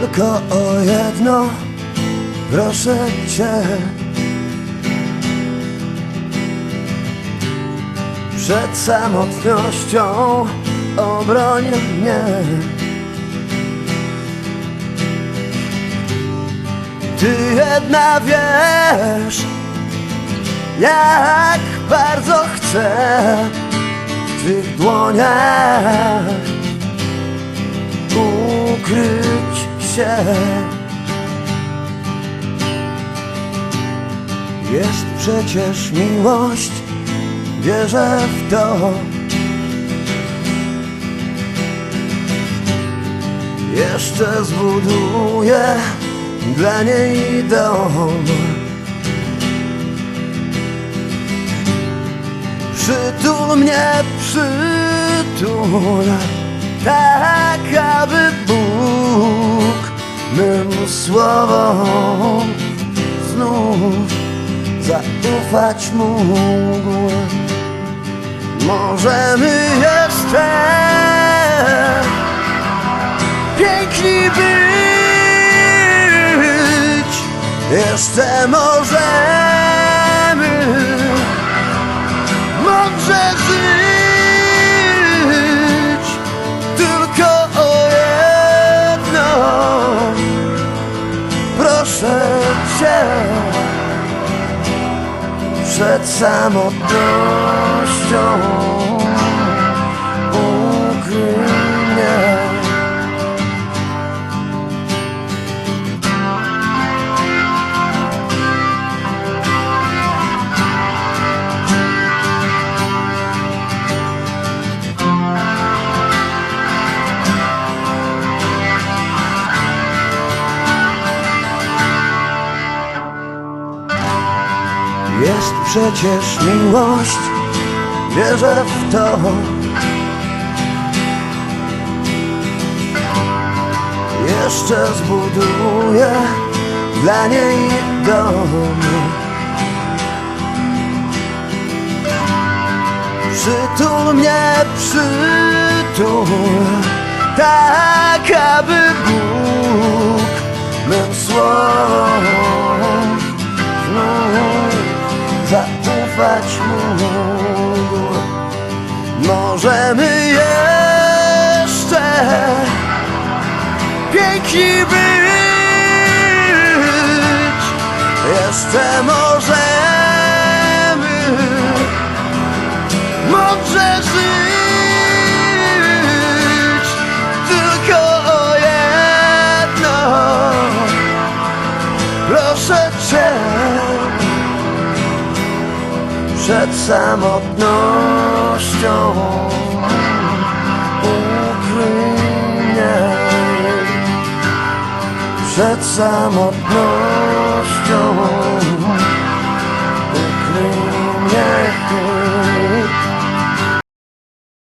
Tylko o jedno. Proszę cię. Przed samotnością obroń mnie. Ty jedna wiesz Jak bardzo chcę W Twych dłoniach ukryć Jest przecież miłość, wierzę w to. Jeszcze zbuduję dla niej dom. Przytul mnie, przytul. Tak, mym słowom znów zaufać mógł Możemy jeszcze piękni być. Jeszcze możemy Cię Przed samotnością przecież miłość, wierzę w to. Jeszcze zbuduję dla niej dom. Przytul mnie, przytul Tak, aby zaufać mógł. Możemy jeszcze piękni być. Jeszcze możemy mądrze żyć. Tylko o jedno. Proszę Cię Przed samotnością. Ukryj mnie Przed samotnością